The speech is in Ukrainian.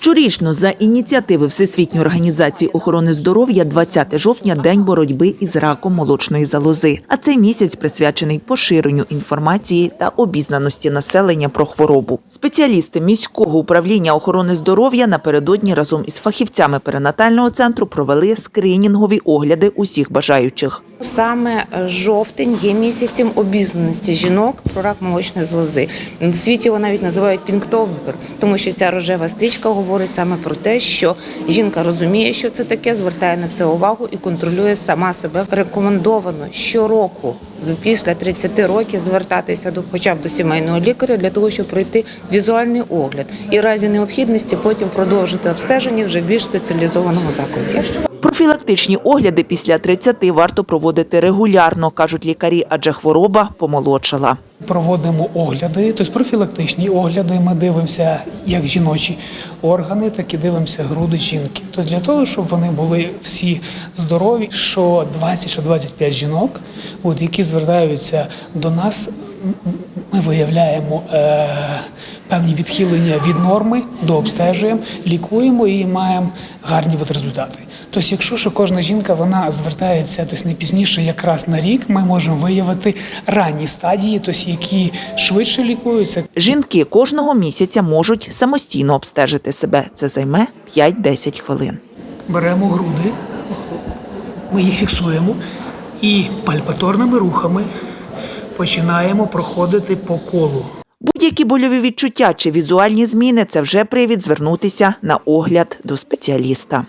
Щорічно за ініціативи Всесвітньої організації охорони здоров'я 20 жовтня день боротьби із раком молочної залози. А цей місяць присвячений поширенню інформації та обізнаності населення про хворобу. Спеціалісти міського управління охорони здоров'я напередодні разом із фахівцями перинатального центру провели скринінгові огляди усіх бажаючих. Саме жовтень є місяцем обізнаності жінок про рак молочної залози. В світі його навіть називають пінктовер, тому що ця рожева стрічка говорить саме про те, що жінка розуміє, що це таке, звертає на це увагу і контролює сама себе. Рекомендовано щороку після 30 років звертатися до хоча б до сімейного лікаря для того, щоб пройти візуальний огляд і в разі необхідності потім продовжити обстеження вже в більш спеціалізованому закладі. Профілактичні огляди після 30 варто проводити регулярно, кажуть лікарі, адже хвороба помолодшала. Проводимо огляди, тобто профілактичні огляди. Ми дивимося як жіночі органи, так і дивимося груди жінки. Тобто для того, щоб вони були всі здорові, що 20, що 25 жінок, от, які звертаються до нас, ми виявляємо е, певні відхилення від норми, дообстежуємо, лікуємо і маємо гарні от результати. Тобто, якщо що кожна жінка вона звертається тобто, не пізніше, якраз на рік, ми можемо виявити ранні стадії, тобто, які швидше лікуються. Жінки кожного місяця можуть самостійно обстежити себе. Це займе 5-10 хвилин. Беремо груди, ми їх фіксуємо і пальпаторними рухами починаємо проходити по колу. Будь-які больові відчуття чи візуальні зміни це вже привід звернутися на огляд до спеціаліста.